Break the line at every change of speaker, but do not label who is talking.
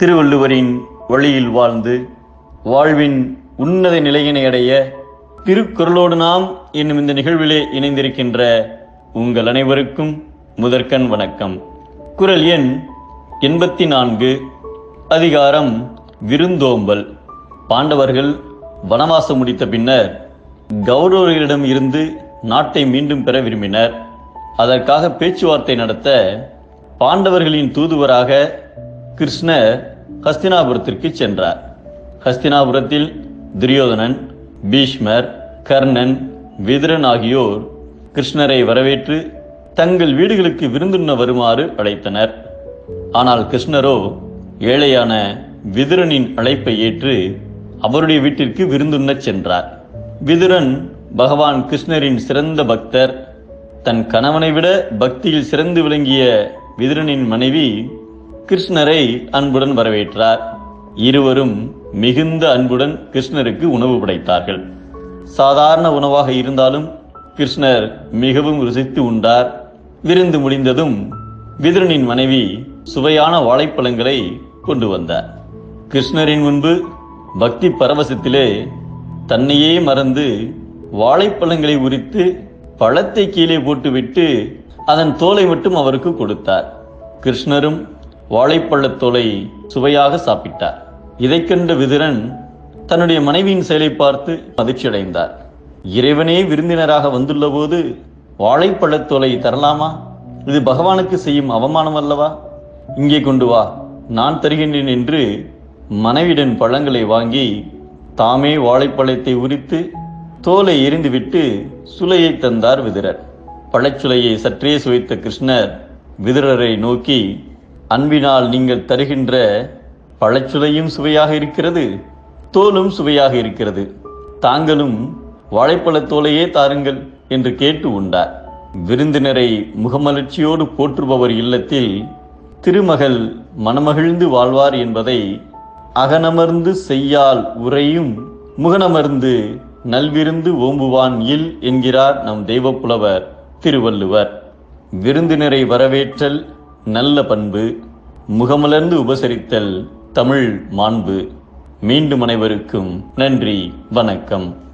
திருவள்ளுவரின் வழியில் வாழ்ந்து வாழ்வின் உன்னத நிலையினை அடைய திருக்குறளோடு நாம் என்னும் இந்த நிகழ்விலே இணைந்திருக்கின்ற உங்கள் அனைவருக்கும் முதற்கண் வணக்கம். குரல் எண் எண்பத்தி நான்கு அதிகாரம் விருந்தோம்பல். பாண்டவர்கள் வனவாசம் முடித்த பின்னர் கௌரவர்களிடம் இருந்து நாட்டை மீண்டும் பெற விரும்பினர். அதற்காக பேச்சுவார்த்தை நடத்த பாண்டவர்களின் தூதுவராக கிருஷ்ணர் ஹஸ்தினாபுரத்திற்கு சென்றார். ஹஸ்தினாபுரத்தில் துரியோதனன் பீஷ்மர் கர்ணன் விதுரன் ஆகியோர் கிருஷ்ணரை வரவேற்று தங்கள் வீடுகளுக்கு விருந்துண்ண வருமாறு அழைத்தனர். ஆனால் கிருஷ்ணரோ ஏழையான விதுரனின் அழைப்பை ஏற்று அவருடைய வீட்டிற்கு விருந்துண்ணச் சென்றார். விதுரன் பகவான் கிருஷ்ணரின் சிறந்த பக்தர். தன் கணவனை விட பக்தியில் சிறந்து விளங்கிய விதுரனின் மனைவி கிருஷ்ணரை அன்புடன் வரவேற்றார். இருவரும் மிகுந்த அன்புடன் கிருஷ்ணருக்கு உணவு படைத்தார்கள். சாதாரண உணவாக இருந்தாலும் கிருஷ்ணர் மிகவும் ருசித்து உண்டார். விருந்து முடிந்ததும் விதுரனின் மனைவி சுவையான வாழைப்பழங்களை கொண்டு வந்தார். கிருஷ்ணரின் முன்பு பக்தி பரவசத்திலே தன்னையே மறந்து வாழைப்பழங்களை உரித்து பழத்தை கீழே போட்டுவிட்டு அதன் தோலை மட்டும் அவருக்கு கொடுத்தார். கிருஷ்ணரும் வாழைப்பழத் தோலை சுவையாக சாப்பிட்டார். இதைக் கண்ட விதுரன் தன்னுடைய மனைவியின் செயலை பார்த்து மதிர்ச்சியடைந்தார் இறைவனே விருந்தினராக வந்துள்ள போது வாழைப்பழத் தோலை தரலாமா? இது பகவானுக்கு செய்யும் அவமானம் அல்லவா? இங்கே கொண்டு வா நான் தருகின்றேன் என்று மனைவிடன் பழங்களை வாங்கி தாமே வாழைப்பழத்தை உரித்து தோலை எரிந்துவிட்டு சுலையை தந்தார் விதுரர். பழச்சுலையை சற்றே சுவைத்த கிருஷ்ணர் விதுரரை நோக்கி அன்பினால் நீங்கள் தருகின்ற பழச்சுளையும் சுவையாக இருக்கிறது தோலும் சுவையாக இருக்கிறது. தாங்களும் வாழைப்பழ தோலையே தாருங்கள் என்று கேட்டு உண்டார். விருந்தினரை முகமலர்ச்சியோடு போற்றுபவர் இல்லத்தில் திருமகள் மனமகிழ்ந்து வாழ்வார் என்பதை அகனமர்ந்து செய்யால் உரையும் முகனமர்ந்து நல்விருந்து ஓம்புவான் இல் என்கிறார் நம் தெய்வப்புலவர் திருவள்ளுவர். விருந்தினரை வரவேற்றல் நல்ல பண்பு முகமலர்ந்து உபசரித்தல் தமிழ் மாண்பு. மீண்டும் அனைவருக்கும் நன்றி வணக்கம்.